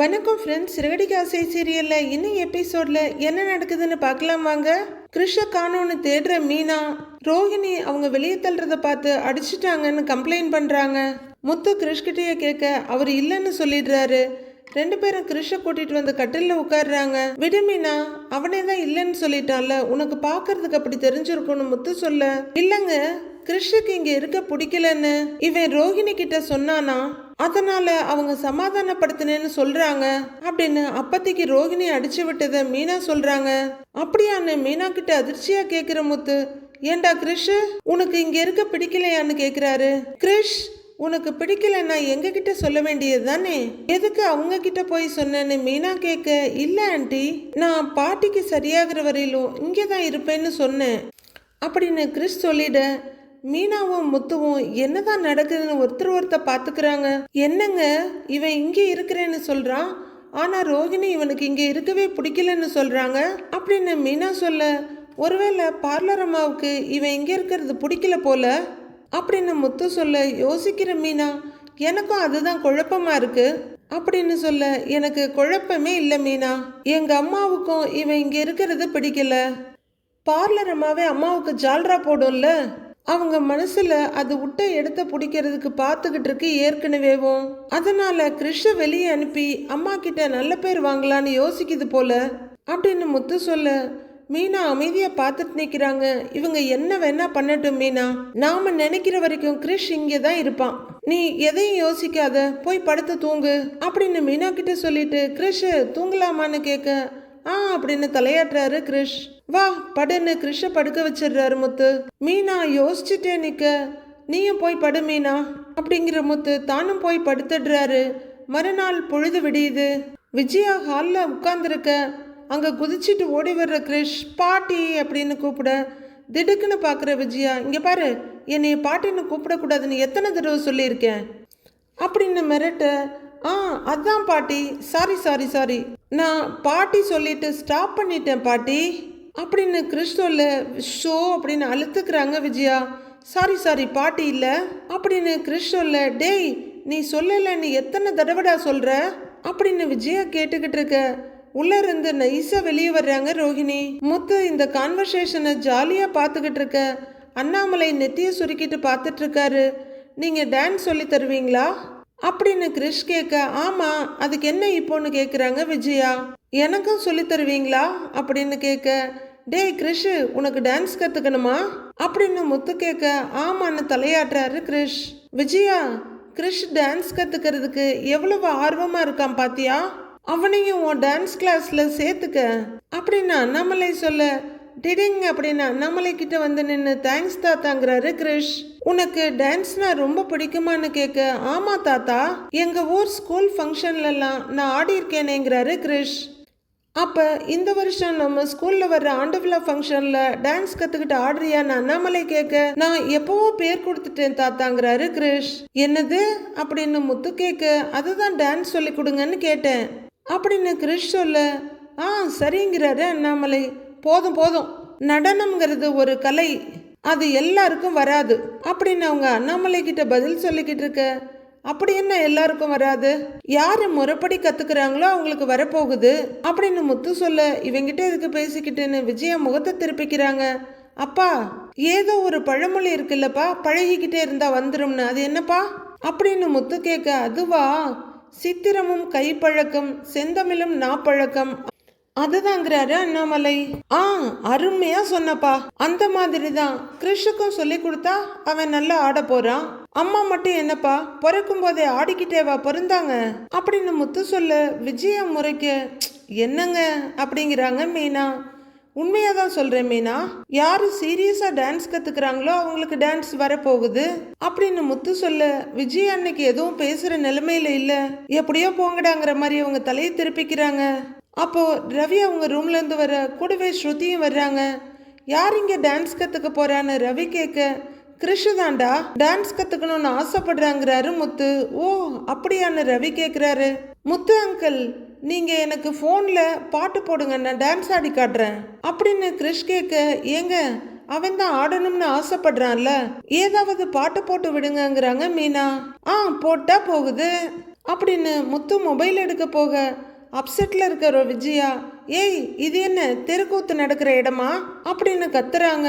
வணக்கம் ஃப்ரெண்ட்ஸ் சிறகடிக்காசை சீரியலில் இன்னும் எபிசோட்ல என்ன நடக்குதுன்னு பார்க்கலாம் வாங்க கிருஷ காணோன்னு தேடுற மீனா ரோஹிணி அவங்க வெளியே தள்ளுறதை பார்த்து அடிச்சிட்டாங்கன்னு கம்ப்ளைண்ட் பண்ணுறாங்க முத்து கிருஷ்கிட்டயே கேட்க அவர் இல்லைன்னு சொல்லிடுறாரு. ரெண்டு பேரும் கிருஷ கூட்டிட்டு வந்து கட்டிலில் உட்காடுறாங்க விடு மீனா அவனே தான் இல்லைன்னு சொல்லிட்டான்ல. உனக்கு பார்க்கறதுக்கு அப்படி தெரிஞ்சிருக்கும்னு முத்து சொல்ல இல்லைங்க கிருஷ்ணுக்கு இங்கே இருக்க பிடிக்கலன்னு. இவன் ரோஹிணி கிட்ட சொன்னானா அதனால அவங்க சமாதானப்படுத்தினேன்னு சொல்றாங்க அப்படின்னு அப்பத்திக்கு ரோகிணி அடிச்சு விட்டதை மீனா சொல்றாங்க. அப்படியான்னு மீனா கிட்ட அதிர்ச்சியா கேக்குற முத்து. ஏண்டா கிரிஷ் உனக்கு இங்க இருக்க பிடிக்கலையான்னு கேக்குறாரு. கிரிஷ் உனக்கு பிடிக்கலன்னா எங்க கிட்ட சொல்ல வேண்டியது தானே எதுக்கு அவங்க கிட்ட போய் சொன்னேன்னு மீனா கேட்க இல்ல ஆண்டி நான் பாட்டிக்கு சரியாகிற வரையிலும் இங்கே தான் இருப்பேன்னு சொன்னேன். அப்படின்னு கிறிஸ் சொல்லிட மீனாவும் முத்துவும் என்னதான் நடக்குதுன்னு ஒருத்தர் ஒருத்தர் பார்த்துக்கிறாங்க. என்னங்க? இவன் இங்கே இருக்கிறேன்னு சொல்கிறான் ஆனால் ரோகிணி இவனுக்கு இங்கே இருக்கவே பிடிக்கலன்னு சொல்கிறாங்க அப்படின்னு மீனா சொல்ல ஒருவேளை பார்லர் அம்மாவுக்கு இவன் இங்கே இருக்கிறது பிடிக்கல போல? அப்படின்னு முத்து சொல்ல யோசிக்கிற மீனா எனக்கும் அதுதான் குழப்பமாக இருக்குது அப்படின்னு சொல்ல எனக்கு குழப்பமே இல்லை மீனா. எங்கள் அம்மாவுக்கும் இவன் இங்கே இருக்கிறது பிடிக்கல. பார்லர் அம்மாவே அம்மாவுக்கு ஜால்ரா போடும்ல. அவங்க மனசுல அது விட்ட இடத்த பிடிக்கிறதுக்கு பார்த்துக்கிட்டு இருக்கு ஏற்கனவேவும். அதனால கிருஷ வெளியே அனுப்பி அம்மா கிட்ட நல்ல பேர் வாங்கலான்னு யோசிக்குது போல. அப்படின்னு முத்து சொல்ல மீனா அமைதியா பார்த்துட்டு நிக்கிறாங்க. இவங்க என்ன வேணா பண்ணட்டும் மீனா. நாம நினைக்கிற வரைக்கும் கிரிஷ் இங்கே தான் இருப்பான். நீ எதையும் யோசிக்காத. போய் படுத்து தூங்கு. அப்படின்னு மீனா கிட்ட சொல்லிட்டு கிரிஷ் தூங்கலாமான்னு கேட்க ஆ அப்படின்னு தலையாட்டுறாரு கிரிஷ். வா படுன்னு கிரிஷ படுக்க வச்சிடுறாரு முத்து. மீனா யோசிச்சுட்டே நிக்க. நீயும் போய் படு மீனா. அப்படிங்கிற முத்து தானும் போய் படுத்துடுறாரு. மறுநாள் பொழுது விடியுது. விஜயா ஹாலில் உட்கார்ந்துருக்க. அங்கே குதிச்சிட்டு ஓடி வர்ற கிரிஷ் பாட்டி அப்படின்னு கூப்பிட. திடுக்குன்னு பார்க்குற விஜயா இங்கே பாரு என்னைய பாட்டின்னு கூப்பிடக்கூடாதுன்னு எத்தனை தடவை சொல்லியிருக்கேன்? அப்படின்னு மிரட்ட. ஆ அதான் பாட்டி. சாரி சாரி சாரி நான் பாட்டி சொல்லிட்டு ஸ்டாப் பண்ணிட்டேன் பாட்டி. அப்படின்னு கிறிஸ் ஷோ அப்படின்னு அழுத்துக்கிறாங்க விஜயா. சாரி சாரி பாட்டி இல்லை. அப்படின்னு கிறிஸ் சொல்ல டேய் நீ சொல்லலைன்னு எத்தனை தடவைடா சொல்கிற அப்படின்னு விஜயா கேட்டுக்கிட்டு இருக்க. உள்ளே இருந்து நைஸாக வெளியே வர்றாங்க ரோஹிணி. முத்து இந்த கான்வர்சேஷனை ஜாலியாக பார்த்துக்கிட்டு இருக்க. அண்ணாமலை நெத்தியை சுருக்கிட்டு பார்த்துட்ருக்காரு நீங்கள் டான்ஸ் சொல்லி தருவீங்களா? அப்படின்னு கிரிஷ் கேட்க ஆமாம் அதுக்கு என்ன இப்போன்னு கேட்குறாங்க விஜயா? எனக்கும் சொல்லி தருவீங்களா? அப்படின்னு கேட்க டேய் கிரிஷ் உனக்கு டான்ஸ் கற்றுக்கணுமா அப்படின்னு முத்து கேட்க ஆமான்னு தலையாட்டுறாரு கிரிஷ். விஜயா கிரிஷ் டான்ஸ் கற்றுக்கிறதுக்கு எவ்வளவு ஆர்வமாக இருக்கான் பாத்தியா? அவனையும் உன் டான்ஸ் கிளாஸில் சேர்த்துக்க. அப்படின்னு அண்ணாமலை சொல்ல டிடிங் அப்படின்னா நம்மளே கிட்ட வந்து நின்று தேங்க்ஸ் தாத்தாங்கிறாரு கிரிஷ். உனக்கு டான்ஸ்னா ரொம்ப பிடிக்குமான்னு கேட்க ஆமா தாத்தா. எங்க ஊர் ஸ்கூல் ஃபங்க்ஷன்லலாம் நான் ஆடியிருக்கேனேங்கிறாரு கிரிஷ். அப்போ இந்த வருஷம் நம்ம ஸ்கூலில் வர்ற ஆண்டு விழா ஃபங்க்ஷனில் டான்ஸ் கற்றுக்கிட்டு ஆடுறியா நான் அண்ணாமலை கேட்க நான் எப்போவோ பேர் கொடுத்துட்டேன் தாத்தாங்கிறாரு கிரிஷ். என்னது? அப்படின்னு முத்து கேட்க அதுதான் டான்ஸ் சொல்லி கொடுங்கன்னு கேட்டேன். அப்படின்னு கிரிஷ் சொல்ல ஆ சரிங்கிறாரு அண்ணாமலை. போதும் போதும். நடனம்ங்கிறது ஒரு கலை. அது எல்லாருக்கும் வராது. அப்படின்னு அவங்க அண்ணாமலை கிட்ட பதில் சொல்லிக்கிட்டு இருக்க. அப்படி என்ன எல்லாருக்கும் வராது? யாரு முறைப்படி கத்துக்கிறாங்களோ அவங்களுக்கு வரப்போகுது. அப்படின்னு முத்து சொல்ல இவங்கிட்ட எதுக்கு பேசிக்கிட்டுன்னு விஜயா முகத்தை திருப்பிக்கிறாங்க. அப்பா ஏதோ ஒரு பழமொழி இருக்குல்லப்பா. பழகிக்கிட்டே இருந்தா வந்துரும்னு. அது என்னப்பா? அப்படின்னு முத்து கேட்க அதுவா? சித்திரமும் கைப்பழக்கம் செந்தமிழும் நாப்பழக்கம். அதுதாங்கிறாரு அண்ணாமலை. ஆ அருமையா சொன்னப்பா. அந்த மாதிரி தான் கிறிஷுக்கும் சொல்லி கொடுத்தா அவன் நல்லா ஆட போறான். அம்மா மட்டும் என்னப்பா பிறக்கும் போதே ஆடிக்கிட்டேவா பிறந்தாங்க? அப்படின்னு முத்து சொல்ல விஜயா முறைக்க என்னங்க? அப்படிங்கிறாங்க மீனா. உண்மையாக தான் சொல்கிறேன் மீனா. யார் சீரியஸாக டான்ஸ் கற்றுக்குறாங்களோ அவங்களுக்கு டான்ஸ் வரப்போகுது. அப்படின்னு முத்து சொல்ல விஜய் அன்னைக்கு எதுவும் பேசுகிற நிலைமையில இல்லை. எப்படியோ போங்கடாங்கிற மாதிரி அவங்க தலையை திருப்பிக்கிறாங்க. அப்போது ரவி அவங்க ரூம்லேருந்து வர கூடவே ஸ்ருதியும் வர்றாங்க. யார் இங்கே டான்ஸ் கற்றுக்க போகிறான்னு ரவி கேட்க கிறிஷு தாண்டா டான்ஸ் கற்றுக்கணும்னு ஆசைப்படுறாங்கிறாரு முத்து. ஓ அப்படியான்னு ரவி கேட்குறாரு முத்து அங்கிள் நீங்கள் எனக்கு ஃபோனில் பாட்டு போடுங்க நான் டான்ஸ் ஆடி காட்டுறேன். அப்படின்னு கிருஷ் கேட்க ஏங்க அவன் தான் ஆடணும்னு ஆசைப்படுறான்ல. ஏதாவது பாட்டு போட்டு விடுங்கங்கிறாங்க மீனா. ஆ போட்டா போகுது. அப்படின்னு முத்து மொபைல் எடுக்க போக அப்செட்டில் இருக்கிற விஜயா? ஏய் இது என்ன தெருக்கூத்து நடக்கிற இடமா? அப்படின்னு கத்துறாங்க.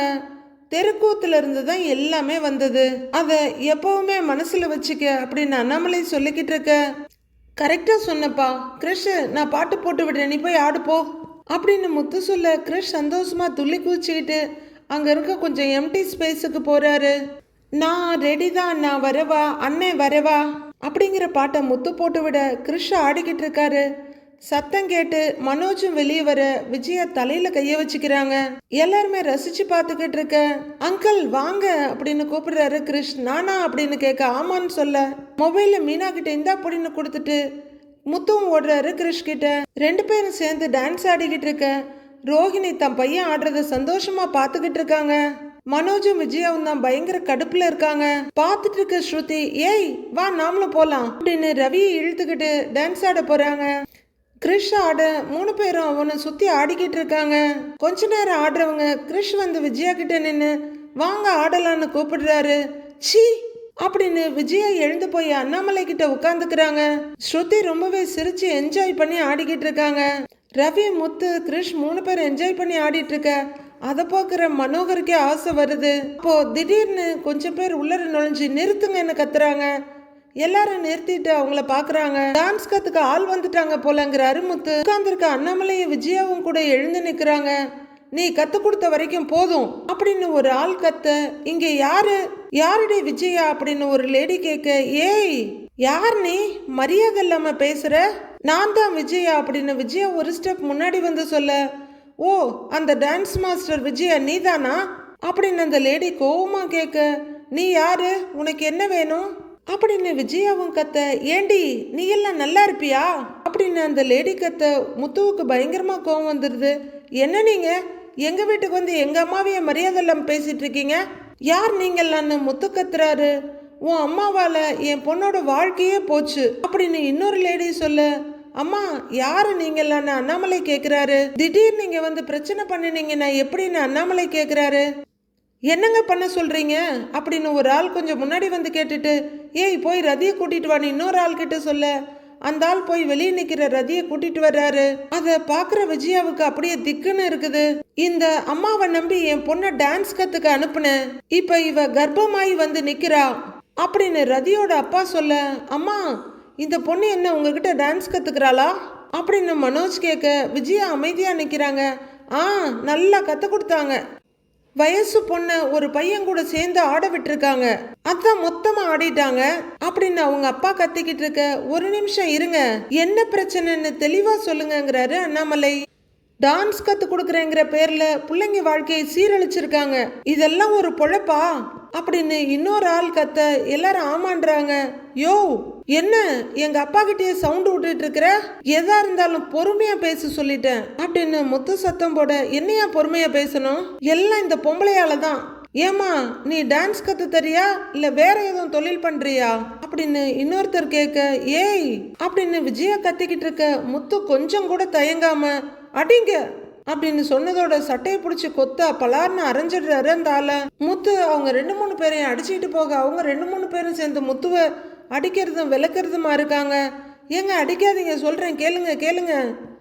தெருக்கூத்துல இருந்து தான் எல்லாமே வந்தது. அதை எப்பவுமே மனசில் வச்சுக்க அப்படின்னு அண்ணாமலை சொல்லிக்கிட்டு இருக்க. கரெக்டாக சொன்னப்பா கிறிஷ் நான் பாட்டு போட்டு விடுறேன். நீ போய் ஆடு போ. அப்படின்னு முத்து சொல்ல கிறிஷ் சந்தோஷமாக துள்ளி குதிச்சுக்கிட்டு அங்கே இருக்க கொஞ்சம் எம்டி ஸ்பேஸுக்கு போகிறாரு நான் ரெடி தான் நான் வரவா? அண்ணன் வரவா? அப்படிங்கிற பாட்டை முத்து போட்டு விட கிறிஷ் ஆடிக்கிட்டு இருக்காரு. சத்தம் கேட்டு மனோஜும் வெளியே வர விஜயா தலையில கைய வச்சுக்கிறாங்க. எல்லாருமே ரசிச்சு பார்த்துக்கிட்டு இருக்க. அங்கிள் வாங்க அப்படின்னு கூப்பிடுறாரு கிருஷ். நானா? அப்படின்னு கேட்க ஆமான்னு சொல்ல. மொபைல்ல மீனா கிட்ட இந்தா அப்படின்னு கொடுத்துட்டு முத்துவும் ஓடுறாரு கிருஷ் கிட்ட. ரெண்டு பேரும் சேர்ந்து டான்ஸ் ஆடிக்கிட்டு இருக்க. ரோஹிணி தன் பையன் ஆடுறத சந்தோஷமா பார்த்துக்கிட்டு இருக்காங்க. மனோஜும் விஜயாவும் தான் பயங்கர கடுப்புல இருக்காங்க. பாத்துட்டு இருக்க ஸ்ருதி. ஏய் வா நாமளும் போலாம் அப்படின்னு ரவியை இழுத்துக்கிட்டு டான்ஸ் ஆட போறாங்க. கிரிஷ் ஆட மூணு பேரும் அவனை சுத்தி ஆடிக்கிட்டு இருக்காங்க. கொஞ்ச நேரம் ஆடுறவங்க கிரிஷ் வந்து விஜயா கிட்ட நின்று வாங்க ஆடலான்னு கூப்பிடுறாரு. ச்சீ அப்படின்னு விஜயா எழுந்து போய் அண்ணாமலை கிட்ட உட்காந்துக்கிறாங்க ஸ்ருதி ரொம்பவே சிரிச்சு என்ஜாய் பண்ணி ஆடிக்கிட்டு இருக்காங்க. ரவி முத்து கிரிஷ் மூணு பேரும் என்ஜாய் பண்ணி ஆடிட்டு இருக்க. அதை பார்க்குற மனோகருக்கே ஆசை வருது. அப்போ திடீர்னு கொஞ்சம் பேர் உள்ளர நுழைஞ்சு நிறுத்துங்கன்னு கத்துறாங்க. எல்லாரும் நிறுத்திட்டு அவங்கள பாக்குறாங்க. டான்ஸ் கத்துக்க ஆள் வந்துட்டாங்க போலங்கிற அருமுத்து உட்கார்ந்துருக்க அண்ணாமலையும் விஜயாவும் கூட எழுந்து நிக்கிறாங்க. நீ கத்து கொடுத்த வரைக்கும் போதும் அப்படின்னு ஒரு ஆள் கத்த இங்க யாரு? யாருடைய விஜயா? அப்படின்னு ஒரு லேடி கேட்க ஏய் யார் நீ? மரியாதை இல்லாம பேசுற? நான் தான் விஜயா அப்படின்னு விஜயா ஒரு ஸ்டெப் முன்னாடி வந்து சொல்ல ஓ அந்த டான்ஸ் மாஸ்டர் விஜயா நீதானா? அப்படின்னு அந்த லேடி கோவமா கேட்க நீ யாரு? உனக்கு என்ன வேணும்? அப்படின்னு விஜயாவும் கத்த ஏண்டி நீ எல்லாம் நல்லா இருப்பியா? அப்படின்னு அந்த லேடி கத்த முத்துவுக்கு பயங்கரமாக கோவம் வந்துடுது என்ன நீங்க? எங்க வீட்டுக்கு வந்து எங்க அம்மாவையே மரியாதை இல்லாமல் பேசிட்டு இருக்கீங்க? யார் நீங்கள்லான்னு முத்து கத்துறாரு. உன் அம்மாவால் என் பொண்ணோட வாழ்க்கையே போச்சு. அப்படின்னு இன்னொரு லேடி சொல்ல அம்மா யாரு நீங்களான்னு அண்ணாமலை கேட்குறாரு திடீர்னு நீங்கள் வந்து பிரச்சனை பண்ணினீங்கன்னா எப்படின்னு அண்ணாமலை கேட்குறாரு என்னங்க பண்ண சொல்கிறீங்க அப்படின்னு ஒரு ஆள் கொஞ்சம் முன்னாடி வந்து கேட்டுட்டு ஏய் போய் ரதியை கூட்டிட்டு வான்னு இன்னொரு ஆள் கிட்ட சொல்ல. அந்த ஆள் போய் வெளியே நிற்கிற ரதியை கூட்டிட்டு வர்றாரு. அதை பார்க்குற விஜயாவுக்கு அப்படியே திக்குன்னு இருக்குது. இந்த அம்மாவை நம்பி என் பொண்ணை டான்ஸ் கற்றுக்க அனுப்புனேன். இப்போ இவ கர்ப்பமாயி வந்து நிற்கிறா அப்படின்னு ரதியோட அப்பா சொல்ல அம்மா இந்த பொண்ணு என்ன உங்ககிட்ட டான்ஸ் கற்றுக்கிறாளா அப்படின்னு மனோஜ் கேட்க விஜயா அமைதியாக நிற்கிறாங்க ஆ நல்லா கற்றுக் கொடுத்தாங்க. வயசு பொண்ண ஒரு பையன் கூட சேர்ந்து ஆட விட்டுருக்காங்க. அதான் மொத்தமா ஆடிட்டாங்க. அப்படின்னு அவங்க அப்பா கத்திக்கிட்டு இருக்க ஒரு நிமிஷம் இருங்க. என்ன பிரச்சனைன்னு தெளிவா சொல்லுங்கிறாரு அண்ணாமலை. டான்ஸ் கத்து கொடுக்குறேங்கிற பேர்ல பிள்ளைங்க வாழ்க்கையை சீரழிச்சிருக்காங்க. இதெல்லாம் ஒரு பொழப்பா? அப்படின்னு இன்னொரு ஆள் கத்த எல்லாரும் ஆமான்றாங்க. யோ என்ன எங்க அப்பா கிட்டயே சவுண்ட் விட்டுட்டு இருக்கிற எதா இருந்தாலும் பொறுமையா பேச சொல்லிட்டேன். அப்படின்னு முத்து சத்தம் போட என்னையா பொறுமையா பேசணும்? எல்லாம் இந்த பொம்பளையால தான் ஏமா நீ டான்ஸ் கத்து தரியா? இல்ல வேற எதுவும் தொழில் பண்றியா? அப்படின்னு இன்னொருத்தர் கேட்க ஏய் அப்படின்னு விஜயா கத்திக்கிட்டு இருக்க முத்து கொஞ்சம் கூட தயங்காம அடிங்க அப்படின்னு சொன்னதோட சட்டையை பிடிச்சி கொத்த பலார்னு அரைஞ்சிடுறாரு அந்த ஆளை. முத்து அவங்க ரெண்டு மூணு பேரையும் அடிச்சுக்கிட்டு போக அவங்க ரெண்டு மூணு பேரும் சேர்ந்து முத்துவை அடிக்கிறதும் விளக்குறதுமா இருக்காங்க? ஏங்க அடிக்காதீங்க சொல்கிறேன் கேளுங்க கேளுங்க.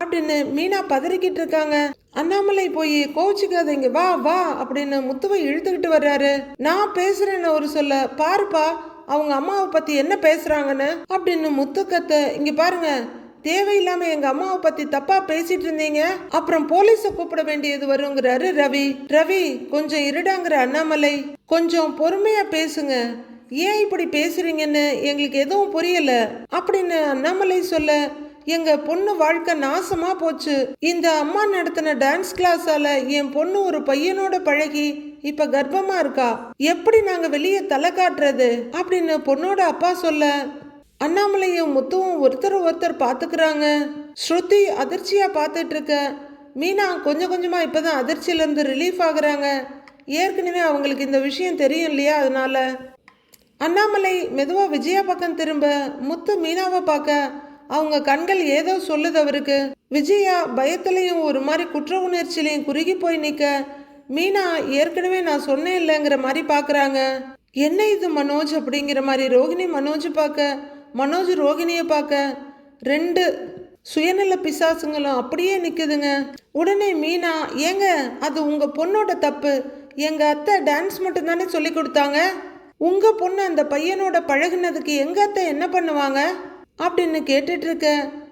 அப்படின்னு மீனா பதறிக்கிட்டு இருக்காங்க. அண்ணாமலை போய் கோச்சிக்காதீங்க வா வா அப்படின்னு முத்துவை இழுத்துக்கிட்டு வர்றாரு. நான் பேசுறேன்னு ஒரு சொல்ல பாருப்பா அவங்க அம்மாவை பற்றி என்ன பேசுகிறாங்கன்னு அப்படின்னு முத்துக்கத்தை இங்கே பாருங்க தேவையில்லாம எங்க அம்மாவை பத்தி தப்பா பேசிட்டு இருந்தீங்க. அப்புறம் போலீஸ கூப்பிட வேண்டியது வருங்கிறாரு ரவி. ரவி கொஞ்சம் இருடாங்கிற அண்ணாமலை. கொஞ்சம் பொறுமையா பேசுங்க. ஏன் இப்படி பேசுறீங்கன்னு எங்களுக்கு எதுவும் புரியல. அப்படின்னு அண்ணாமலை சொல்ல எங்க பொண்ணு வாழ்க்கை நாசமா போச்சு. இந்த அம்மா நடத்தின டான்ஸ் கிளாஸால என் பொண்ணு ஒரு பையனோட பழகி இப்ப கர்ப்பமா இருக்கா? எப்படி நாங்க வெளியே தலை காட்டுறது? அப்படின்னு பொண்ணோட அப்பா சொல்ல அண்ணாமலையும் முத்துவும் ஒருத்தர் ஒருத்தர் பாத்துக்கிறாங்க. ஸ்ருதி அதிர்ச்சியா பார்த்துட்டு இருக்க மீனா கொஞ்சம் கொஞ்சமா இப்பதான் அதிர்ச்சியில இருந்து ரிலீஃப் ஆகுறாங்க. ஏற்கனவே அவங்களுக்கு இந்த விஷயம் தெரியும் இல்லையா அதனால அண்ணாமலை மெதுவாக விஜயா பக்கம் திரும்ப முத்து மீனாவை பார்க்க அவங்க கண்கள் ஏதோ சொல்லுது அவருக்கு. விஜயா பயத்திலையும் ஒரு மாதிரி குற்ற உணர்ச்சியிலையும் குறுகி போய் நிற்க மீனா ஏற்கனவே நான் சொன்னேன் இல்லைங்கிற மாதிரி பார்க்குறாங்க என்ன இது மனோஜ்? அப்படிங்கிற மாதிரி ரோகிணி மனோஜ் பார்க்க மனோஜ் ரோகிணியை பார்க்க ரெண்டு சுயநல பிசாசுங்களும் அப்படியே நிற்குதுங்க உடனே மீனா ஏங்க அது உங்கள் பொண்ணோட தப்பு. எங்கள் அத்தை டான்ஸ் மட்டும்தானே சொல்லி கொடுத்தாங்க? உங்கள் பொண்ணு அந்த பையனோட பழகுனதுக்கு எங்கத்த அத்தை என்ன பண்ணுவாங்க? அப்படின்னு கேட்டுட்ருக்க.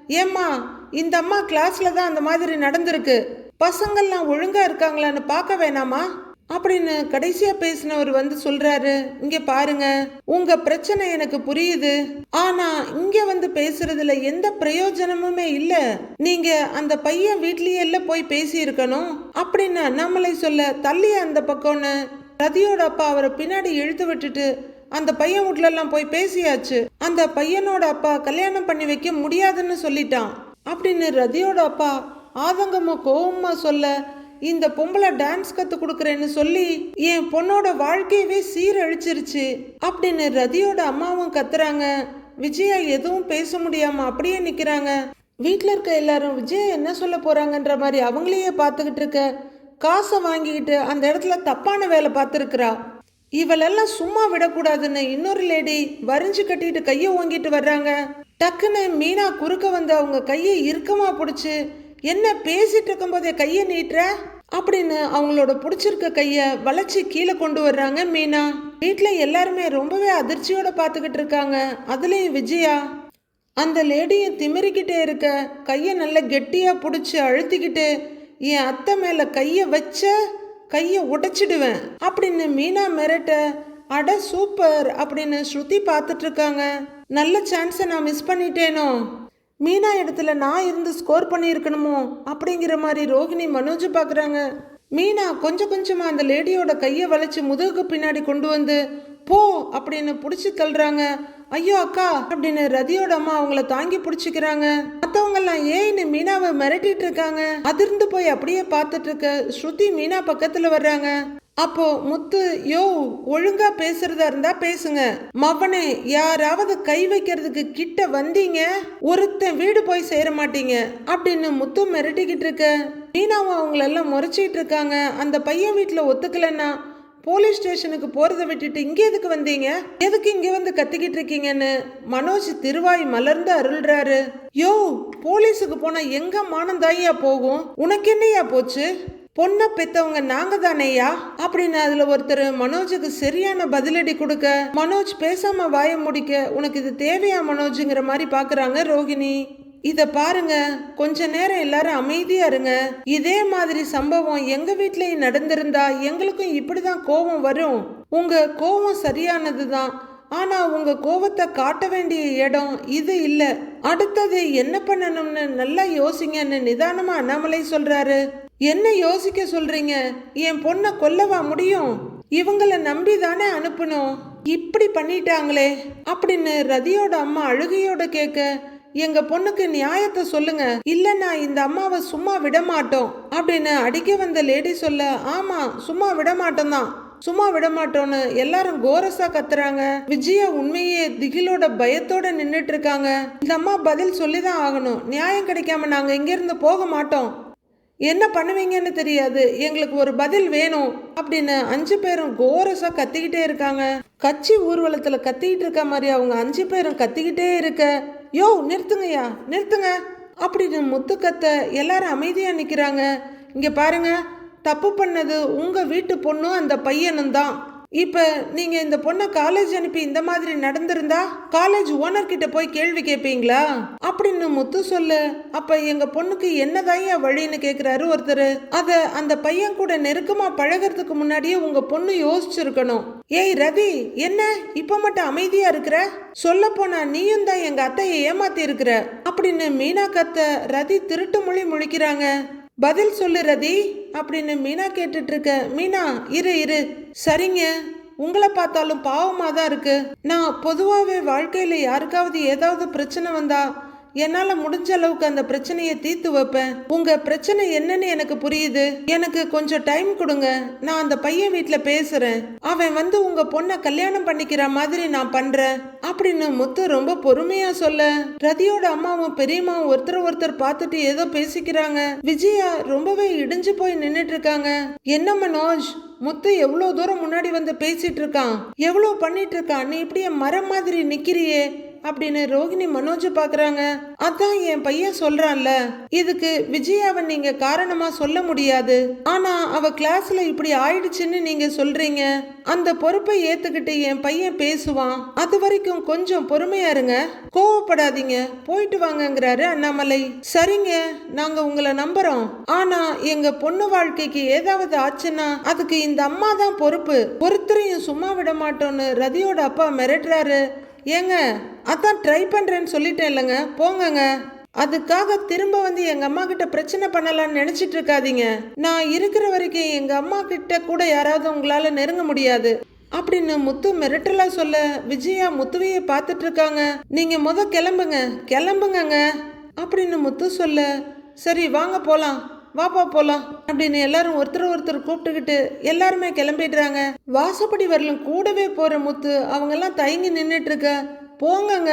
ஏம்மா இந்த அம்மா கிளாஸில் தான் அந்த மாதிரி நடந்திருக்கு. பசங்கள்லாம் ஒழுங்காக இருக்காங்களான்னு பார்க்க வேணாமா? அப்படின்னு கடைசியாக பேசினவர் வந்து சொல்கிறாரு இங்கே பாருங்க உங்கள் பிரச்சனை எனக்கு புரியுது. ஆனால் இங்கே வந்து பேசுறதுல எந்த பிரயோஜனமுமே இல்லை. நீங்கள் அந்த பையன் வீட்லேயே இல்ல போய் பேசியிருக்கணும். அப்படின்னு அண்ணாமலை சொல்ல தள்ளி அந்த பக்கம்னு ரதியோட அப்பா அவரை பின்னாடி இழுத்து விட்டுட்டு அந்த பையன் வீட்ல எல்லாம் போய் பேசியாச்சு. அந்த பையனோட அப்பா கல்யாணம் பண்ணி வைக்க முடியாதுன்னு சொல்லிட்டான். அப்படின்னு ரதியோட அப்பா ஆதங்கமா கோவமா சொல்ல இந்த பொம்பளை டான்ஸ் கத்து கொடுக்குறேன்னு சொல்லி என் பொண்ணோட வாழ்க்கையவே சீரழிச்சிருச்சு. அப்படின்னு ரதியோட அம்மாவும் கத்துறாங்க. விஜயா எதுவும் பேச முடியாம அப்படியே நிக்கிறாங்க. வீட்டில் இருக்க எல்லாரும் விஜய் என்ன சொல்ல போறாங்கன்ற மாதிரி அவங்களையே பார்த்துக்கிட்டு இருக்க. காசை வாங்கிக்கிட்டு அந்த இடத்துல தப்பான வேலை பார்த்துருக்குறா. இவளெல்லாம் சும்மா விடக்கூடாதுன்னு இன்னொரு லேடி வரிஞ்சு கட்டிட்டு கையை ஓங்கிட்டு வர்றாங்க. டக்குன்னு மீனா குறுக்க வந்து அவங்க கையை இறுக்கமா பிடிச்சி என்ன பேசிட்டு இருக்கும்போதே கையை நீட்டுற? அப்படின்னு அவங்களோட பிடிச்சிருக்க கைய வளைச்சி கீழே கொண்டு வர்றாங்க மீனா. வீட்டில் எல்லாருமே ரொம்பவே அதிர்ச்சியோட பார்த்துக்கிட்டு இருக்காங்க. அதுலயும் விஜயா. அந்த லேடியை திமிரிக்கிட்டே இருக்க கையை நல்ல கெட்டியா பிடிச்சி அழுத்திக்கிட்டு என் அத்தை மேலே கையை வச்ச கையை உடைச்சிடுவேன் அப்படின்னு மீனா மிரட்ட அட சூப்பர் அப்படின்னு ஸ்ருதி பார்த்துட்டு இருக்காங்க. நல்ல சான்ஸை நான் மிஸ் பண்ணிட்டேனோ? மீனா இடத்துல நான் இருந்து ஸ்கோர் பண்ணியிருக்கணுமோ? அப்படிங்கிற மாதிரி ரோகிணி மனோஜ் பார்க்குறாங்க மீனா கொஞ்சம் கொஞ்சமாக அந்த லேடியோட கையை வளைச்சி முதுகுக்கு பின்னாடி கொண்டு வந்து போ அப்படின்னு பிடிச்சி தள்ளுறாங்க. ஐயோ அக்கா அப்படின்னு ரதியோட அம்மா அவங்கள தாங்கி பிடிச்சிக்கிறாங்க. மற்றவங்க எல்லாம் ஏன்னு மீனாவை மிரட்டிட்டு இருக்காங்க. அதிர்ந்து போய் அப்படியே பார்த்துட்டு இருக்க ஸ்ருதி மீனா பக்கத்துல வர்றாங்க. அப்போ முத்து யோ ஒழுங்கா பேசுறதா இருந்தா பேசுங்க. மவனே யாராவது கை வைக்கிறதுக்கு கிட்ட வந்தீங்க? ஒருத்தன் வீடு போய் சேர மாட்டீங்க. அப்படின்னு முத்து மிரட்டிக்கிட்டு இருக்க. மீனாவும் அவங்களெல்லாம் முறைச்சிட்டு இருக்காங்க. அந்த பையன் வீட்டுல ஒத்துக்கலன்னா போலீஸ் ஸ்டேஷனுக்கு போறத விட்டுட்டு இங்கே எதுக்கு வந்தீங்க? எதுக்கு இங்க வந்து கத்திக்கிட்டு இருக்கீங்கன்னு? மனோஜ் திருவாய் மலர்ந்து அருள்றாரு. யோ போலீஸுக்கு போனா எங்க மானந்தாயா போகும்? உனக்கு என்னையா போச்சு? பொண்ணை பெத்தவங்க நாங்க தானேயா? அப்படின்னு அதுல ஒருத்தர் மனோஜுக்கு சரியான பதிலடி கொடுக்க மனோஜ் பேசாம வாய முடிக்க உனக்கு இது தேவையா மனோஜுங்கிற மாதிரி பாக்குறாங்க ரோகிணி இத பாருங்க. கொஞ்ச நேரம் எல்லாரும் அமைதியா இருங்க. இதே மாதிரி சம்பவம் எங்க வீட்லயும் நடந்திருந்தா எங்களுக்கும் இப்படிதான் கோபம் வரும். உங்க கோபம் சரியானதுதான். ஆனா உங்க கோவத்தை காட்ட வேண்டிய இடம் இது இல்ல. அடுத்தது என்ன பண்ணணும்னு நல்லா யோசிங்கன்னு நிதானமா அண்ணாமலை சொல்றாரு. என்ன யோசிக்க சொல்றீங்க? என் பொண்ணை கொல்லவா முடியும்? இவங்கள நம்பி தானே அனுப்பணும். இப்படி பண்ணிட்டாங்களே. அப்படின்னு ரதியோட அம்மா அழுகையோட கேட்க எங்க பொண்ணுக்கு நியாயத்தை சொல்லுங்க. இல்லைன்னா இந்த அம்மாவை சும்மா விட மாட்டோம் அப்படின்னு அடிக்க வந்த லேடி சொல்ல ஆமா சும்மா விட மாட்டோம் தான். சும்மா விட மாட்டோம்னு எல்லாரும் கோரஸா கத்துறாங்க. விஜயா உண்மையே திகிலோட பயத்தோட நின்றுட்டு இருக்காங்க இந்த அம்மா பதில் சொல்லிதான் ஆகணும். நியாயம் கிடைக்காம நாங்க இங்கிருந்து போக மாட்டோம். என்ன பண்ணுவீங்கன்னு தெரியாது. எங்களுக்கு ஒரு பதில் வேணும். அப்படின்னு அஞ்சு பேரும் கோரஸா கத்திக்கிட்டே இருக்காங்க. கட்சி ஊர்வலத்துல கத்திக்கிட்டு இருக்க மாதிரி அவங்க அஞ்சு பேரும் கத்திக்கிட்டே இருக்க. யோ நிறுத்துங்கய்யா நிறுத்துங்க. அப்படின்னு முத்து எல்லாரும் அமைதியாக நிற்கிறாங்க இங்கே பாருங்க தப்பு பண்ணது உங்கள் வீட்டு பொண்ணும் அந்த பையனும் தான் இப்போ நீங்கள் இந்த பொண்ணை காலேஜ் அனுப்பி இந்த மாதிரி நடந்திருந்தா காலேஜ் ஓனர்கிட்ட போய் கேள்வி கேட்பீங்களா அப்படின்னு முத்து சொல்லு. அப்போ எங்கள் பொண்ணுக்கு என்னதான் வழின்னு கேட்குறாரு ஒருத்தர். அதை அந்த பையன் கூட நெருக்கமாக பழகிறதுக்கு முன்னாடியே உங்கள் பொண்ணு யோசிச்சிருக்கணும். ஏய் ரவி என்ன? இப்போ மட்டும் அமைதியாக இருக்கிற? சொல்ல போனா நீயும் தான் எங்கள் அத்தையை ஏமாத்தி இருக்கிற அப்படின்னு மீனா கத்த ரதி திருட்டு மொழி முழிக்கிறாங்க. பதில் சொல்லு ரதி அப்படின்னு மீனா கேட்டுட்ருக்க. மீனா இரு இரு. சரிங்க. உங்களை பார்த்தாலும் பாவமாக தான் இருக்குது நான் பொதுவாகவே வாழ்க்கையில் யாருக்காவது ஏதாவது பிரச்சனை வந்தால் என்னால் முடிஞ்ச அளவுக்கு அந்த பிரச்சனையை தீர்த்து வைப்பேன். உங்க பிரச்சனை என்னன்னு எனக்கு புரியுது. எனக்கு கொஞ்சம் டைம் கொடுங்க. நான் அந்த பையன் வீட்டில் பேசுறேன். அவன் வந்து உங்க பொண்ணை கல்யாணம் பண்ணிக்கிற மாதிரி நான் பண்றேன். அப்படின்னு முத்து ரொம்ப பொறுமையா சொல்ல. ரதியோட அம்மாவும் பெரியம்மாவும் ஒருத்தர் ஒருத்தர் பார்த்துட்டு ஏதோ பேசிக்கிறாங்க. விஜயா ரொம்பவே இடிஞ்சு போய் நின்னுட்டு இருக்காங்க என்ன மனோஜ்? முத்து எவ்வளோ தூரம் முன்னாடி வந்து பேசிட்டு இருக்கான் எவ்வளோ பண்ணிட்டு இருக்கான் நீ இப்படியே மரம் மாதிரி நிக்கிறியே. அப்படின்னு ரோகிணி மனோஜ் பாக்குறாங்க. அதான் என் பையன் சொல்றான்ல இதுக்கு விஜயாவை நீங்க காரணமா சொல்ல முடியாது. ஆனா அவ கிளாஸ்ல இப்படி ஆயிடுச்சுன்னு நீங்க சொல்றீங்க. அந்த பொறுப்பை ஏத்துக்கிட்டு என் பையன் பேசுவான். அது வரைக்கும் கொஞ்சம் பொறுமையா இருங்க. கோவப்படாதீங்க. போயிட்டு வாங்கங்கிறாரு அண்ணாமலை. சரிங்க நாங்க உங்களை நம்புறோம். ஆனா எங்க பொண்ணு வாழ்க்கைக்கு ஏதாவது ஆச்சுன்னா அதுக்கு இந்த அம்மா தான் பொறுப்பு. ஒருத்தரையும் சும்மா விட மாட்டோம்னு ரதியோட அப்பா மிரட்டுறாரு. ஏங்க அதான் ட்ரை பண்ணுறேன்னு சொல்லிட்டேன் இல்லைங்க போங்கங்க. அதுக்காக திரும்ப வந்து எங்கள் அம்மா கிட்ட பிரச்சனை பண்ணலாம்னு நினச்சிட்டு இருக்காதீங்க. நான் இருக்கிற வரைக்கும் எங்கள் அம்மா கிட்ட கூட யாராவது உங்களால் நெருங்க முடியாது. அப்படின்னு முத்து மிரட்டலா சொல்ல விஜயா முத்துவையே பார்த்துட்டு இருக்காங்க. நீங்க முத கிளம்புங்க கிளம்புங்கங்க. அப்படின்னு முத்து சொல்ல சரி வாங்க போலாம். வாப்பா போலாம். அப்படின்னு எல்லாரும் ஒருத்தர் ஒருத்தர் கூப்பிட்டுக்கிட்டு எல்லாருமே கிளம்பிடுறாங்க. வாசப்படி வரலும் கூடவே போற முத்து அவங்க எல்லாம் தயங்கி நின்றுட்டு இருக்க போங்கங்க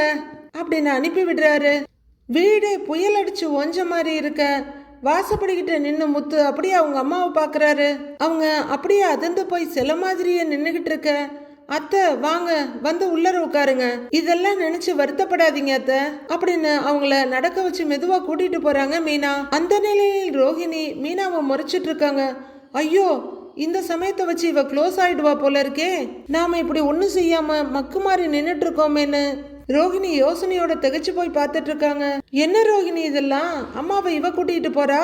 அப்படின்னு அனுப்பி விடுறாரு. வீடே புயல் அடிச்சு ஒஞ்ச மாதிரி இருக்க. வாசப்படிக்கிட்ட நின்று முத்து அப்படியே அவங்க அம்மாவை பார்க்குறாரு அவங்க அப்படியே அதிர்ந்து போய் சில மாதிரியே நின்றுக்கிட்டு இருக்க. அத்தை வாங்க வந்து உள்ளர உட்காருங்க. இதெல்லாம் நினைச்சு வருத்தப்படாதீங்க அத்தை. அப்படின்னு அவங்கள நடக்க வச்சு மெதுவா கூட்டிட்டு போறாங்க மீனா. அந்த நிலையில் ரோஹிணி மீனாவை முறைச்சிட்டு இருக்காங்க. ஐயோ இந்த சமயத்தை வச்சு இவ க்ளோஸ் ஆயிடுவா போல இருக்கே. நாம இப்படி ஒன்றும் செய்யாம மக்கு மாதிரி நின்றுட்டு இருக்கோமேன்னு ரோஹிணி யோசனையோட திகச்சு போய் பார்த்துட்டு இருக்காங்க. என்ன ரோஹிணி இதெல்லாம்? அம்மாவை இவ கூட்டிட்டு போறா?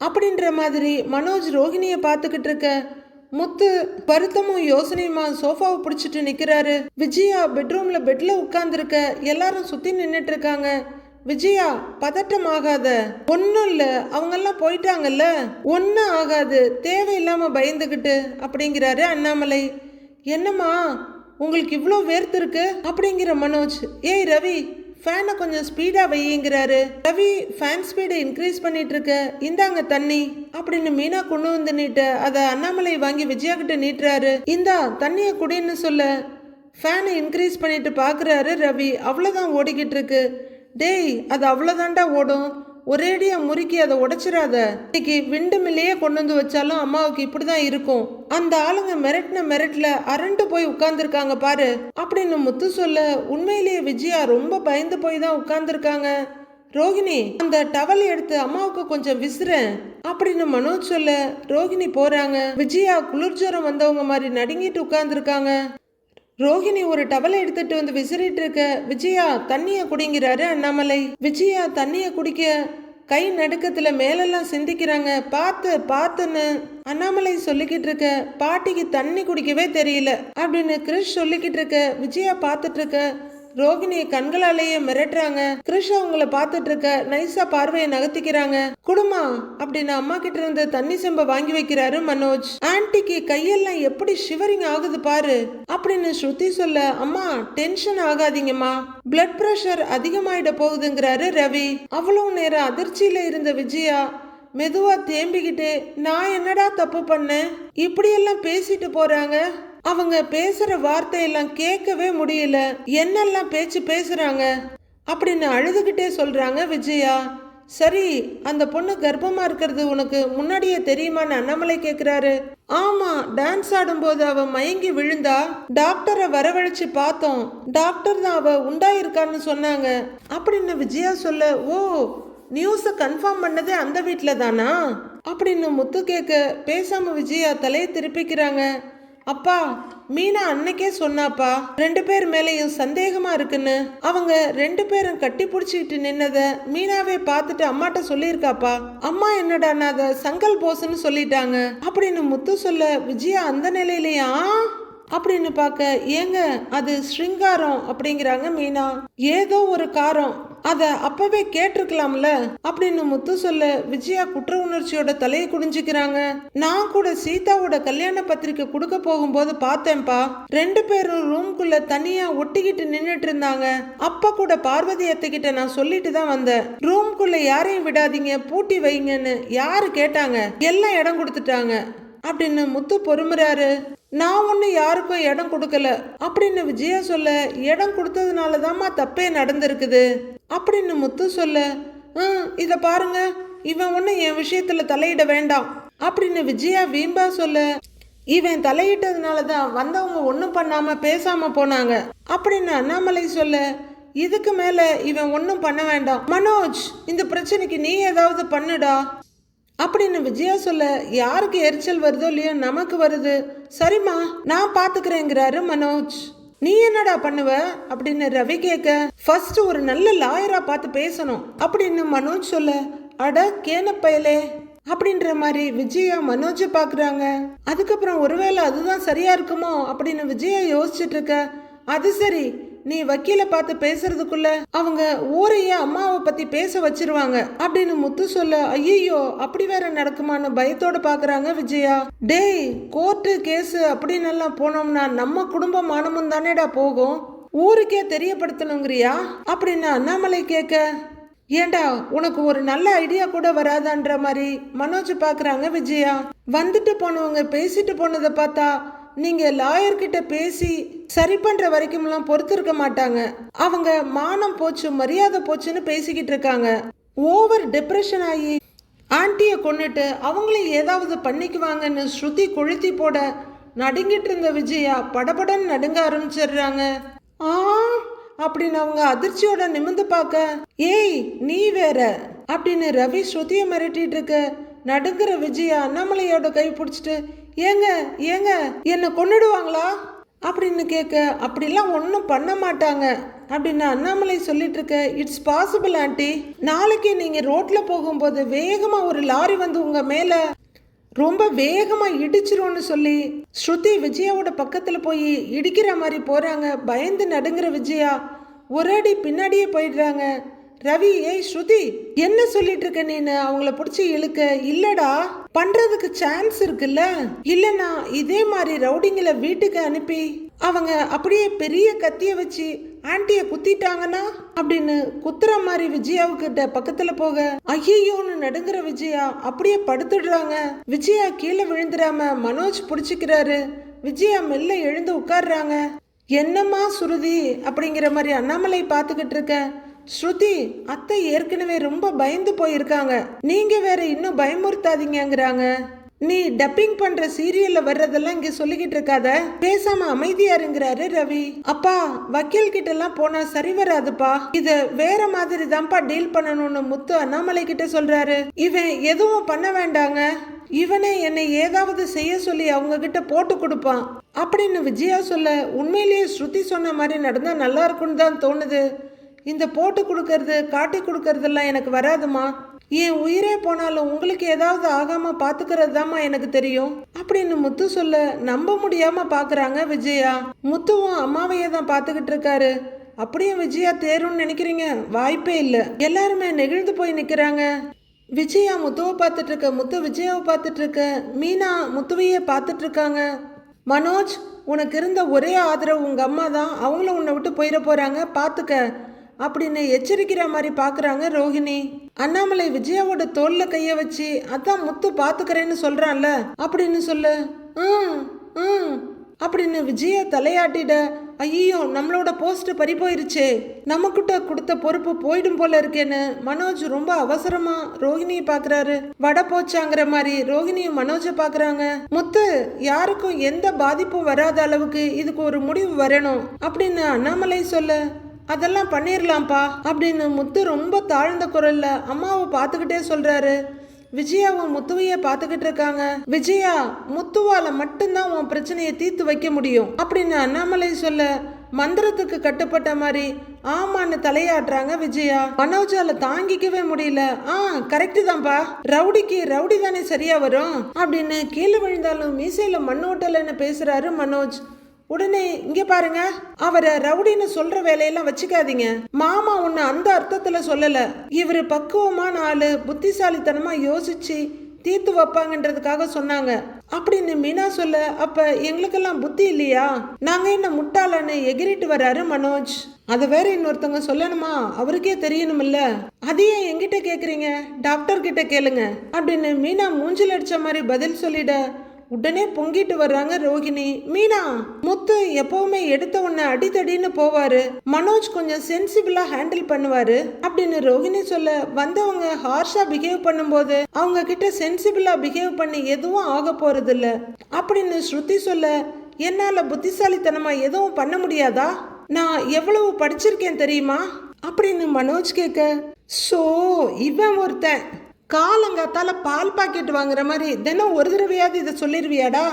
அப்படின்ற மாதிரி மனோஜ் ரோஹிணியை பார்த்துக்கிட்டு இருக்க. முத்து வருத்தமும் யோசனையுமா சோஃபாவை பிடிச்சிட்டு நிற்கிறாரு விஜயா பெட்ரூம்ல பெட்ல உட்காந்துருக்க எல்லாரும் சுத்தி நின்றுட்டு இருக்காங்க. விஜயா பதட்டம் ஆகாத. ஒன்றும் இல்லை அவங்கெல்லாம் போயிட்டாங்கல்ல. ஒன்றும் ஆகாது தேவையில்லாம பயந்துக்கிட்டு அப்படிங்கிறாரு அண்ணாமலை. என்னம்மா உங்களுக்கு இவ்வளோ வேர்த்து இருக்கு? அப்படிங்கிற மனோஜ். ஏய் ரவி ஃபேனை கொஞ்சம் ஸ்பீடாக வையுங்கிறாரு. ரவி ஃபேன் ஸ்பீடை இன்க்ரீஸ் பண்ணிட்டு இருக்க இந்தாங்க தண்ணி. அப்படின்னு மீனா கொண்டு வந்து நீட்ட அதை அண்ணாமலை வாங்கி விஜயா கிட்ட நீட்டுறாரு. இந்தா தண்ணியை குடின்னு சொல்ல. ஃபேனை இன்க்ரீஸ் பண்ணிட்டு பார்க்குறாரு ரவி. அவ்வளோதான் ஓடிக்கிட்டு இருக்கு டேய் அது அவ்வளோதான்டா ஓடும். ஒரேடியா முறுக்கி அதை உடைச்சிடாத. இன்னைக்கு விண்டு மில்லையே கொண்டு வந்து வச்சாலும் அம்மாவுக்கு இப்படிதான் இருக்கும். அந்த ஆளுங்க மிரட்டின மிரட்டில் அரண்டு போய் உட்கார்ந்துருக்காங்க பாரு. அப்படின்னு முத்து சொல்ல உண்மையிலேயே விஜயா ரொம்ப பயந்து போய் தான் உட்கார்ந்துருக்காங்க. ரோகிணி அந்த டவல் எடுத்து அம்மாவுக்கு கொஞ்சம் விசிறேன். அப்படின்னு மனோஜ் சொல்ல ரோகிணி போறாங்க. விஜயா குளிர்ஜரம் வந்தவங்க மாதிரி நடுங்கிட்டு உட்கார்ந்துருக்காங்க. ரோஹிணி ஒரு டவலை எடுத்துட்டு வந்து விசிறிட்டு இருக்க விஜயா தண்ணிய குடிங்கிறாரு அண்ணாமலை. விஜயா தண்ணிய குடிக்க கை நடுக்கத்துல மேலெல்லாம் சிந்திக்கிறாங்க. பார்த்து பார்த்துன்னு அண்ணாமலை சொல்லிக்கிட்டு இருக்க பாட்டிக்கு தண்ணி குடிக்கவே தெரியல. அப்படின்னு கிறிஷ் சொல்லிக்கிட்டு இருக்க விஜயா பார்த்துட்டு இருக்க ரோகிணியை கண்களாலேயே மிரட்டுறாங்க. கிருஷ் அவங்கள பார்த்துட்டு இருக்க நைஸா பார்வையை நகர்த்திக்கிறாங்க. குடுமா அப்படின்னு அம்மா கிட்ட இருந்து தண்ணி செம்ப வாங்கி வைக்கிறாரு மனோஜ். ஆன்டிக்கு கையெல்லாம் எப்படி ஷிவரிங் ஆகுது பாரு அப்படின்னு ஸ்ருதி சொல்ல அம்மா டென்ஷன் ஆகாதீங்கம்மா. பிளட் பிரஷர் அதிகமாயிட போகுதுங்கிறாரு ரவி. அவ்வளவு நேரம் அதிர்ச்சியில இருந்த விஜயா மெதுவா தேம்பிக்கிட்டு நான் என்னடா தப்பு பண்ணேன்? இப்படியெல்லாம் பேசிட்டு போறாங்க? அவங்க பேசுற வார்த்தையெல்லாம் கேட்கவே முடியல. என்னெல்லாம் பேச்சு பேசுறாங்க? அப்படின்னு அழுதுகிட்டே சொல்றாங்க விஜயா. சரி அந்த பொண்ணு கர்ப்பமா இருக்கிறது உனக்கு முன்னாடியே தெரியுமான்னு அண்ணாமலை கேக்குறாரு. ஆமா டான்ஸ் ஆடும்போது அவ மயங்கி விழுந்தா டாக்டரை வரவழைச்சு பார்த்தோம். டாக்டர் தான் அவ உண்டாயிருக்கான்னு சொன்னாங்க. அப்படின்னு விஜயா சொல்ல ஓ நியூஸை கன்ஃபார்ம் பண்ணதே அந்த வீட்டில் தானா? அப்படின்னு முத்து கேட்க பேசாம விஜயா தலையை திருப்பிக்கிறாங்க. அப்பா மீனா அன்னைக்கே சொன்னாப்பா ரெண்டு பேர் மேலேயும் சந்தேகமா இருக்குன்னு. அவங்க ரெண்டு பேரும் கட்டி பிடிச்சிக்கிட்டு நின்னத மீனாவே பார்த்துட்டு அம்மாட்ட சொல்லியிருக்காப்பா. அம்மா என்னடான்னா அதை சங்கல் போஸ்ன்னு சொல்லிட்டாங்க. அப்படின்னு முத்து சொல்ல விஜயா அந்த நிலையிலயா? அப்படின்னு பார்க்க ஏங்க அது ஸ்ருங்காரம் அப்படிங்கிறாங்க மீனா. ஏதோ ஒரு காரம். அதை அப்பவே கேட்டிருக்கலாம்ல? அப்படின்னு முத்து சொல்ல விஜயா குற்ற உணர்ச்சியோட தலையை குடிஞ்சுக்கிறாங்க நான் கூட சீதாவோட கல்யாண பத்திரிக்கை கொடுக்க போகும்போது பார்த்தேன்ப்பா. ரெண்டு பேரும் ரூம்குள்ள தனியா ஒட்டிக்கிட்டு நின்றுட்டு இருந்தாங்க அப்ப கூட பார்வதி அத்தைக்கிட்ட நான் சொல்லிட்டு தான் வந்தேன். ரூம்குள்ள யாரையும் விடாதீங்க பூட்டி வைங்கன்னு யாரு கேட்டாங்க. எல்லாம் இடம் கொடுத்துட்டாங்க. அப்படின்னு முத்து பொறுமுறாரு. நான் ஒன்றும் யாருக்கும் இடம் கொடுக்கல. அப்படின்னு விஜயா சொல்ல இடம் கொடுத்ததுனால தாம்மா தப்பே நடந்திருக்குது. அப்படின்னு முத்து சொல்ல ம் இதை பாருங்க. இவன் ஒன்றும் என் விஷயத்தில் தலையிட வேண்டாம். அப்படின்னு விஜயா வீம்பா சொல்ல இவன் தலையிட்டதுனால தான் வந்தவங்க ஒன்றும் பண்ணாமல் பேசாமல் போனாங்க. அப்படின்னு அண்ணாமலை சொல்ல இதுக்கு மேலே இவன் ஒன்றும் பண்ண வேண்டாம். மனோஜ் இந்த பிரச்சனைக்கு நீ ஏதாவது பண்ணுடா. அப்படின்னு விஜயா சொல்ல யாருக்கு எரிச்சல் வருதோ இல்லையோ நமக்கு வருது. சரிம்மா நான் பார்த்துக்கிறேங்கிறாரு மனோஜ். நீ என்னடா பண்ணுவ? அப்படின்னு ரவி கேட்க ஃபர்ஸ்ட் ஒரு நல்ல லாயரா பார்த்து பேசணும். அப்படின்னு மனோஜ் சொல்ல அட கேன பயலே. அப்படின்ற மாதிரி விஜயா மனோஜை பாக்குறாங்க. அதுக்கப்புறம் ஒருவேளை அதுதான் சரியா இருக்குமோ? அப்படின்னு விஜயா யோசிச்சுட்டு இருக்க அது சரி. நீ வக்கீல பார்த்து பேசுறதுக்குள்ள அவங்க ஊரையே அம்மாவை பத்தி பேச வச்சிருவாங்க அப்படின்னு முத்து சொல்ல ஐயோ அப்படி வேற நடக்குமான்னு பயத்தோட பாக்குறாங்க விஜயா. டேய் கோர்ட்டு கேஸ் அப்படின்னு எல்லாம் போனோம்னா நம்ம குடும்ப மானமும் தானேடா போகும். ஊருக்கே தெரியப்படுத்தணுங்கிறியா? அப்படின்னு அண்ணாமலை கேட்க ஏண்டா உனக்கு ஒரு நல்ல ஐடியா கூட வராதான்ற மாதிரி மனோஜ் பாக்குறாங்க விஜயா. வந்துட்டு போனவங்க பேசிட்டு போனதை பார்த்தா நீங்கள் லாயர்கிட்ட பேசி சரி பண்ணுற வரைக்கும்லாம் பொறுத்திருக்க மாட்டாங்க. அவங்க மானம் போச்சு மரியாதை போச்சுன்னு பேசிக்கிட்டு இருக்காங்க. ஓவர் டிப்ரெஷன் ஆகி ஆண்டியை கொண்டுட்டு அவங்களே ஏதாவது பண்ணிக்குவாங்கன்னு ஸ்ருதி கொளுத்தி போட நடுங்கிட்டு இருந்த விஜயா படபடன்னு நடுங்க ஆரம்பிச்சிடுறாங்க. ஆ அப்படின்னு அவங்க அதிர்ச்சியோட நிமிந்து பார்க்க ஏய் நீ வேற அப்படின்னு ரவி ஸ்ருதியை மிரட்டிட்டு இருக்க நடுங்குற விஜயா அண்ணாமலையோட கை பிடிச்சிட்டு ஏங்க ஏங்க என்னை கொன்னுடுவாங்களா? அப்படின்னு கேட்க அப்படிலாம் ஒன்றும் பண்ண மாட்டாங்க. அப்படின்னு அண்ணாமலை சொல்லிட்டு இருக்க இட்ஸ் பாசிபிள் ஆண்டி நாளைக்கு நீங்கள் ரோட்டில் போகும்போது வேகமாக ஒரு லாரி வந்து உங்கள் மேலே ரொம்ப வேகமாக இடிச்சிரும்னு சொல்லி ஸ்ருதி விஜயாவோட பக்கத்தில் போய் இடிக்கிற மாதிரி போகிறாங்க பயந்து நடுங்கிற விஜயா ஒரு அடி பின்னாடியே போயிடுறாங்க. ரவி ஏய் ஸ்ருதி என்ன சொல்லிட்டு இருக்க நீனு அவங்கள பிடிச்சி இழுக்க? இல்லடா பண்றதுக்கு சான்ஸ் இருக்குல்ல? இல்லனா இதே மாதிரி ரவுடிங்களை வீட்டுக்கு அனுப்பி அவங்க அப்படியே பெரிய கத்திய வச்சு ஆண்டிய குத்திட்டாங்கன்னா? அப்படின்னு குத்துற மாதிரி விஜயாவுக்கிட்ட பக்கத்துல போக ஐயோன்னு நடுங்குற விஜயா அப்படியே படுத்துடுறாங்க. விஜயா கீழே விழுந்துடாம மனோஜ் பிடிச்சிக்கிறாரு. விஜயா மெல்ல எழுந்து உட்காடுறாங்க என்னம்மா சுருதி அப்படிங்கிற மாதிரி அண்ணாமலை பார்த்துக்கிட்டு இருக்கேன் ஸ்ருதி அத்தை ஏற்கனவே ரொம்ப பயந்து போயிருக்காங்க. நீங்க வேற இன்னும் பயமுறுத்தாதீங்கங்கிறாங்க. நீ டப்பிங் பண்ற சீரியல்ல வர்றதெல்லாம் இங்க சொல்லிக்கிட்டு இருக்காத. பேசாம அமைதியா இருங்கிறாரு ரவி. அப்பா வக்கீல் கிட்ட எல்லாம் போனா சரி வராதுப்பா. இத வேற மாதிரி தான்ப்பா டீல் பண்ணணும்னு முத்து அண்ணாமலை கிட்ட சொல்றாரு. இவன் எதுவும் பண்ண வேண்டாங்க. இவனே என்னை ஏதாவது செய்ய சொல்லி அவங்க கிட்ட போட்டு கொடுப்பான். அப்படின்னு விஜயா சொல்ல உண்மையிலேயே ஸ்ருதி சொன்ன மாதிரி நடந்தா நல்லா இருக்கும்னு தான் தோணுது. இந்த போட்டு கொடுக்கறது காட்டி கொடுக்கறதெல்லாம் எனக்கு வராதுமா? என் உயிரே போனாலும் உங்களுக்கு ஏதாவது ஆகாம பாத்துக்கிறது தாம்மா எனக்கு தெரியும். அப்படின்னு முத்து சொல்ல நம்ப முடியாம பாக்குறாங்க விஜயா. முத்துவும் அம்மாவையே தான் பாத்துக்கிட்டு இருக்காரு. அப்படியே விஜயா தேரும்னு நினைக்கிறீங்க? வாய்ப்பே இல்லை. எல்லாருமே நெகிழ்ந்து போய் நிக்கிறாங்க. விஜயா முத்துவை பார்த்துட்டு இருக்க முத்து விஜயாவை பார்த்துட்டு இருக்க மீனா முத்துவையே பார்த்துட்டு இருக்காங்க. மனோஜ் உனக்கு இருந்த ஒரே ஆதரவு உங்க அம்மா தான். அவங்களும் உன்னை விட்டு போயிட போறாங்க. பார்த்துக்க அப்படின்னு எச்சரிக்கிற மாதிரி பார்க்குறாங்க ரோஹிணி. அண்ணாமலை விஜயாவோட தோல்ல கைய வச்சு அதான் முத்து பார்த்துக்கிறேன்னு சொல்றான்ல அப்படின்னு சொல்லு. ம் ம் அப்படின்னு விஜய தலையாட்டிட ஐயோ நம்மளோட போஸ்ட் பறி போயிருச்சே. நமக்கிட்ட கொடுத்த பொறுப்பு போயிடும் போல இருக்கேன்னு மனோஜ் ரொம்ப அவசரமா ரோஹிணியை பாக்குறாரு. வட போச்சாங்கிற மாதிரி ரோஹிணியும் மனோஜை பாக்குறாங்க. முத்து யாருக்கும் எந்த பாதிப்பும் வராத அளவுக்கு இதுக்கு ஒரு முடிவு வரணும் அப்படின்னு அண்ணாமலை சொல்ல. அதெல்லாம் பண்ணிடலாம்ப்பா அப்படின்னு முத்து ரொம்ப தாழ்ந்த குரல்ல அம்மாவை பார்த்துக்கிட்டே சொல்றாரு. விஜயாவும் முத்துவைய பார்த்துக்கிட்டு இருக்காங்க. விஜயா முத்துவால மட்டும்தான் உன் பிரச்சனையை தீர்த்து வைக்க முடியும் அப்படின்னு அண்ணாமலை சொல்ல மந்திரத்துக்கு கட்டுப்பட்ட மாதிரி ஆமான்னு தலையாட்டுறாங்க விஜயா. மனோஜால தாங்கிக்கவே முடியல. ஆ கரெக்டு தான்ப்பா. ரவுடிக்கு ரவுடி தானே சரியா வரும் அப்படின்னு கீழே விழுந்தாலும் மீசையில மண்ணோட்டலன்னு பேசுறாரு மனோஜ். உடனே இங்க பாருங்க அவரை ரவுடின்னு சொல்ற வேலையெல்லாம் வச்சுக்காதீங்க. மாமா உன்னை அந்த அர்த்தத்துல சொல்லல. இவரு பக்குவமான ஆளு புத்திசாலித்தனமா யோசிச்சு தீர்த்து வைப்பாங்கன்றதுக்காக சொன்னாங்க. அப்படின்னு மீனா சொல்ல அப்ப எங்களுக்கெல்லாம் புத்தி இல்லையா? நாங்க என்ன முட்டாளான்னு எகிரிட்டு வராரு மனோஜ். அதை வேற இன்னொருத்தவங்க சொல்லணுமா? அவருக்கே தெரியணும்ல அதையே என்கிட்ட கேக்குறீங்க டாக்டர் கிட்ட கேளுங்க. அப்படின்னு மீனா மூஞ்சில் அடிச்ச மாதிரி பதில் சொல்லிட உடனே பொங்கிட்டு வர்றாங்க ரோகிணி. மீனா முத்து எப்பவுமே எடுத்த உடனே அடித்தடின்னு போவாரு. மனோஜ் கொஞ்சம் சென்சிபிளா ஹேண்டில் பண்ணுவாரு. அப்படின்னு ரோகிணி சொல்ல வந்தவங்க ஹார்ஷா பிஹேவ் பண்ணும்போது அவங்க கிட்ட சென்சிபிளா பிஹேவ் பண்ணி எதுவும் ஆக போறது இல்ல அப்படின்னு ஸ்ருதி சொல்ல என்னால புத்திசாலித்தனமா எதுவும் பண்ண முடியாதா? நான் எவ்வளவு படிச்சிருக்கேன் தெரியுமா? அப்படின்னு மனோஜ் கேட்க ஸோ இவன் ஒருத்தன். காலங்காத்தால பால் பாக்கெட் வாங்குற மாதிரி தினம் ஒரு தடவையாவது இதை சொல்லிடுவியாடா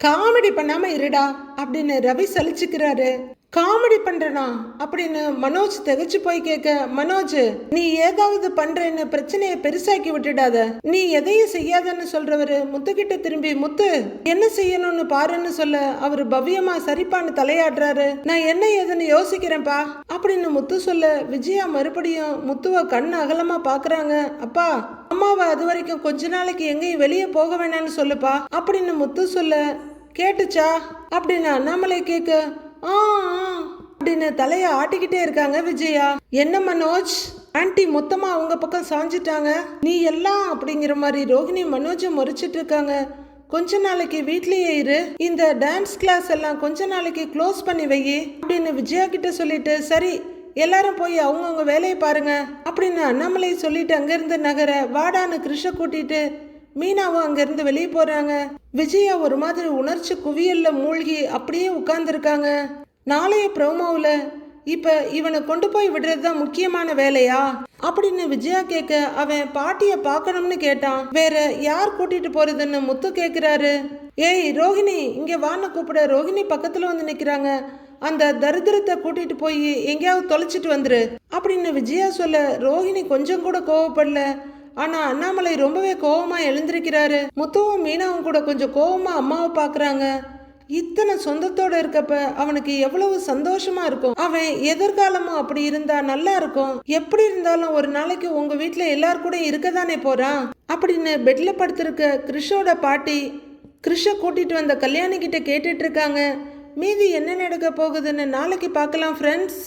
காமெடி பண்ணாம இருடா அப்படின்னு ரவி சலிச்சுக்கிறாரு. காமெடி பண்றனா? அப்படின்னு மனோஜ் திகைச்சு போய் கேட்க மனோஜ் நீ ஏதாவது பண்றேன்னு பிரச்சனையை பெருசாக்கி விட்டுடாத. நீ எதையும் செய்யாதன்னு சொல்றவரு முத்துக்கிட்ட திரும்பி முத்து என்ன செய்யணும்னு பாருன்னு சொல்ல அவரு பவ்யமா சரிப்பான்னு தலையாடுறாரு நான் என்ன ஏதுன்னு யோசிக்கிறேன்ப்பா அப்படின்னு முத்து சொல்ல விஜயா மறுபடியும் முத்துவ கண் அகலமா பாக்குறாங்க. அப்பா அம்மாவை அது வரைக்கும் கொஞ்ச நாளைக்கு எங்கேயும் வெளியே போக வேணாம்னு சொல்லுப்பா அப்படின்னு முத்து சொல்ல கேட்டுச்சா? அப்படின்னு அண்ணாமலை கேட்க அப்படின்னு தலைய ஆட்டிக்கிட்டே இருக்காங்க விஜயா. என்ன மனோஜ்? ஆன்டி மொத்தமா அவங்க பக்கம் சாஞ்சிட்டாங்க. நீ எல்லாம் அப்படிங்கிற மாதிரி ரோகிணி மனோஜை முறைச்சிட்டு இருக்காங்க. கொஞ்ச நாளைக்கு வீட்லயே இரு. இந்த டான்ஸ் கிளாஸ் எல்லாம் கொஞ்ச நாளைக்கு க்ளோஸ் பண்ணி வை. அப்படின்னு விஜயா கிட்ட சொல்லிட்டு சரி எல்லாரும் போய் அவங்கவுங்க வேலையை பாருங்க. அப்படின்னு அண்ணாமலை சொல்லிட்டு அங்கிருந்து நகர வாடான்னு கிருஷ கூட்டிட்டு மீனாவும் அங்கிருந்து வெளியே போறாங்க. விஜயா ஒரு மாதிரி உணர்ச்சி குவியல்ல மூழ்கி அப்படியே உட்கார்ந்துருக்காங்க. நாளைய ப்ரோமோவில் இப்போ இவனை கொண்டு போய் விடுறது தான் முக்கியமான வேலையா? அப்படின்னு விஜயா கேட்க அவன் பாட்டிய பார்க்கணும்னு கேட்டான். வேற யார் கூட்டிட்டு போறதுன்னு முத்து கேட்குறாரு ஏய் ரோஹிணி இங்க வான்னு கூப்பிட ரோஹிணி பக்கத்துல வந்து நிக்கிறாங்க. அந்த தரித்திரத்தை கூட்டிட்டு போய் எங்கேயாவது தொலைச்சிட்டு வந்துரு. அப்படின்னு விஜயா சொல்ல ரோஹிணி கொஞ்சம் கூட கோவப்படல. ஆனா அண்ணாமலை ரொம்பவே கோவமா எழுந்திருக்கிறாரு. முத்துவும் மீனாவும் கூட கொஞ்சம் கோவமா அம்மாவை பாக்குறாங்க. இத்தனை சொந்தத்தோட இருக்கப்ப அவனுக்கு எவ்வளவு சந்தோஷமா இருக்கும். அவன் எதிர்காலமும் அப்படி இருந்தா நல்லா இருக்கும். எப்படி இருந்தாலும் ஒரு நாளைக்கு உங்க வீட்டுல எல்லார் கூட இருக்கதானே போறான்? அப்படின்னு பெட்ல படுத்திருக்க கிறிஷோட பாட்டி கிறிஷ கூட்டிட்டு வந்த கல்யாணி கிட்ட கேட்டுட்டு இருக்காங்க. மீதி என்ன நடக்க போகுதுன்னு நாளைக்கு பார்க்கலாம் ஃப்ரெண்ட்ஸ்